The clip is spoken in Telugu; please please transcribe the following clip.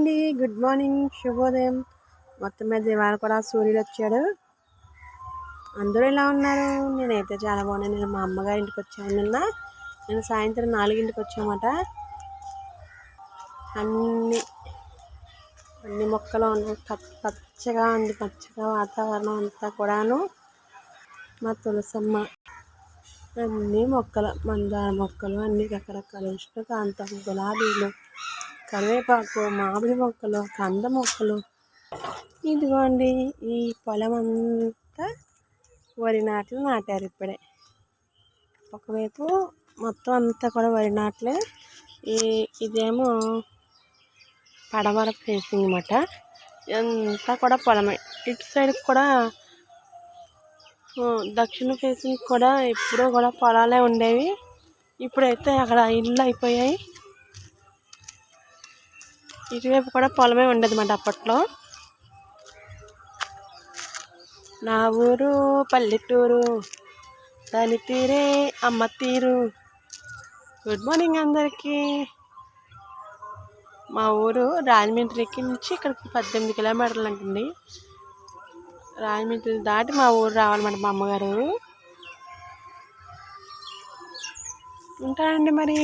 అండి. గుడ్ మార్నింగ్ శుభోదయం. మొత్తం మీద ఇవాళ కూడా సూర్యుడు వచ్చాడు. అందరూ ఎలా ఉన్నారు? నేనైతే చాలా బాగున్నాను. నేను మా అమ్మగారి ఇంటికి వచ్చాను నిన్న. నేను సాయంత్రం నాలుగింటికి వచ్చామాట అన్ని అన్ని మొక్కలు ఉన్నాయి పచ్చగా ఉంది. పచ్చగా వాతావరణం అంతా కూడాను. మా తులసమ్మ. అన్ని మొక్కలు మందార మొక్కలు అన్ని రకరకాల ఉష్ణకాంతం గులాబీలు కరివేపాకు మామిడి మొక్కలు కంద మొక్కలు. ఇదిగోండి ఈ పొలం అంతా వరి నాట్లు నాటారు ఇప్పుడే. ఒకవైపు మొత్తం అంతా కూడా వరి నాట్లే ఈ ఇదేమో పడమర ఫేసింగ్ అనమాట అంతా కూడా పొలమే. ఇటు సైడ్ కూడా దక్షిణ ఫేసింగ్ కూడా ఎప్పుడూ కూడా పొలాలే ఉండేవి. ఇప్పుడైతే అక్కడ ఇల్లు అయిపోయాయి. ఇటువైపు కూడా పొలమే ఉండదు అప్పట్లో. నా ఊరు పల్లెటూరు దాని తీరే అమ్మ తీరు. గుడ్ మార్నింగ్ అందరికీ. మా ఊరు రాజమండ్రికి నుంచి ఇక్కడికి పద్దెనిమిది కిలోమీటర్లు ఉంటుంది రాజమండ్రి దాటి మా ఊరు రావాలన్నమాట మా అమ్మగారు. ఉంటానండి మరి.